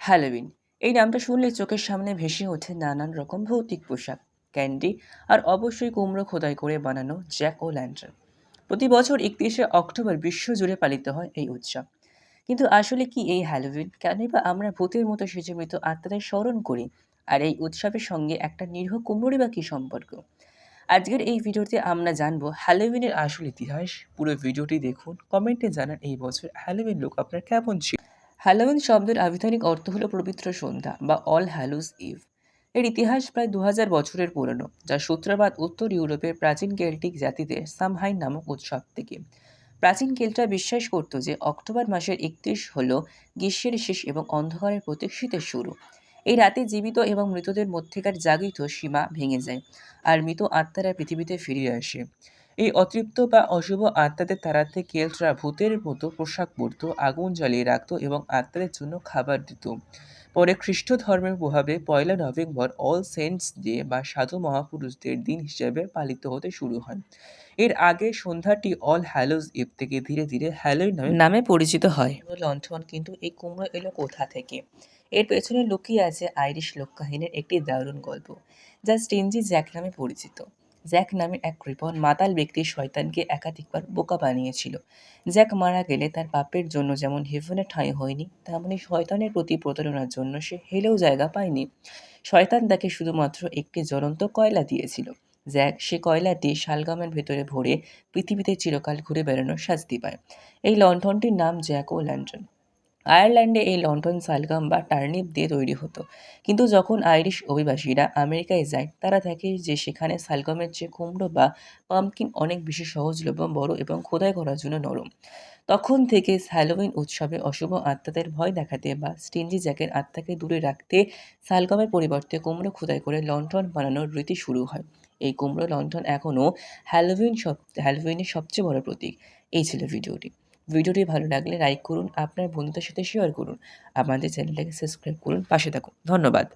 Halloween এই নামটা শুনলে চোখের সামনে ভেসে ওঠে নানান রকম ভৌতিক পোশাক, ক্যান্ডি আর অবশ্যই কুমড়ো খোদাই করে বানানো জ্যাক ও ল্যান্টার্ন প্রতি বছর একত্রিশে অক্টোবর বিশ্বজুড়ে পালিত হয় এই উৎসব। কিন্তু আসলে কি এই হ্যালোউইন কেনই বা আমরা ভূতের মতো সেজে মৃত আত্মাদের স্মরণ করি? আর এই উৎসবের সঙ্গে একটা নিরীহ কুমড়োরই বা কী সম্পর্ক? আজকের এই ভিডিওতে আমরা জানব হ্যালোউইনের আসল ইতিহাস। পুরো ভিডিওটি দেখুন, কমেন্টে জানান এই বছর হ্যালোউইন লোক আপনার কেমন ছিল? হ্যালোউইন শব্দের আবিধানিক অর্থ হলো পবিত্র সন্ধ্যা বা অল হ্যালোস ইভ। এর ইতিহাস প্রায় দু হাজার বছরের পুরনো, যা সূত্রপাত উত্তর ইউরোপের প্রাচীন কেল্টিক জাতিদের সামহাইন নামক উৎসব থেকে। প্রাচীন কেল্টরা বিশ্বাস করত যে অক্টোবর মাসের একত্রিশ হল গ্রীষ্মের শেষ এবং অন্ধকারের প্রতীক শীতের শুরু। এই রাতে জীবিত এবং মৃতদের মধ্যেকার জাগৃত সীমা ভেঙে যায় আর মৃত আত্মারা পৃথিবীতে ফিরে আসে। এই অতৃপ্ত বা অশুভ আত্মাদের তাড়াতে কেল্টরা ভূতের মতো পোশাক পরত আগুন জ্বালিয়ে রাখত এবং আত্মাদের জন্য খাবার দিত। পরে খ্রিস্ট ধর্মের প্রভাবে পয়লা নভেম্বর অল সেন্টস ডে বা সাধু মহাপুরুষদের দিন হিসেবে পালিত হতে শুরু হয়। এর আগে সন্ধ্যাটি অল হ্যালোজ ইভ থেকে ধীরে ধীরে হ্যালোই নামে নামে পরিচিত হয়। লণ্ঠন কিন্তু এই কুমড়ো এলো কোথা থেকে? এর পেছনে লুকিয়ে আছে আইরিশ লোককাহিনীর একটি দারুণ গল্প যা স্টেনজি জ্যাক নামে পরিচিত। জ্যাক নামের এক কৃপণ মাতাল ব্যক্তি শয়তানকে একাধিকবার বোকা বানিয়েছিল। জ্যাক মারা গেলে তার পাপের জন্য যেমন হেভেনে ঠাঁই হয়নি তেমনই শয়তানের প্রতি প্রতারণার জন্য সে হেলেও জায়গা পায়নি। শয়তান তাকে শুধুমাত্র একটি জ্বলন্ত কয়লা দিয়েছিল। জ্যাক সে কয়লাটি শালগামের ভেতরে ভরে পৃথিবীতে চিরকাল ঘুরে বেড়ানোর শাস্তি পায়। এই লণ্ঠনটির নাম জ্যাক ও ল্যান্টন আয়ারল্যান্ডে এই লন্ঠন শালগাম বা টার্নিপ দিয়ে তৈরি হতো। কিন্তু যখন আইরিশ অভিবাসীরা আমেরিকায় যায়, তারা দেখে যে সেখানে শালগমের চেয়ে কুমড়ো বা পাম্পকিন অনেক বেশি সহজলভ্য, বড় এবং খোদাই করার জন্য নরম। তখন থেকে হ্যালোউইন উৎসবে অশুভ আত্মাদের ভয় দেখাতে বা স্টিনজি জ্যাকের আত্মাকে দূরে রাখতে শালগমের পরিবর্তে কুমড়ো খোদাই করে লন্ঠন বানানোর রীতি শুরু হয়। এই কুমড়ো লন্ঠন এখনও হ্যালোউইন সব, হ্যালোউইনের সবচেয়ে বড় প্রতীক। এই ছিল ভিডিওটি। ভিডিওটি ভালো লাগলে লাইক করুন, আপনার বন্ধুদের সাথে শেয়ার করুন, আমাদের চ্যানেলটাকে সাবস্ক্রাইব করুন, পাশে থাকুন। ধন্যবাদ।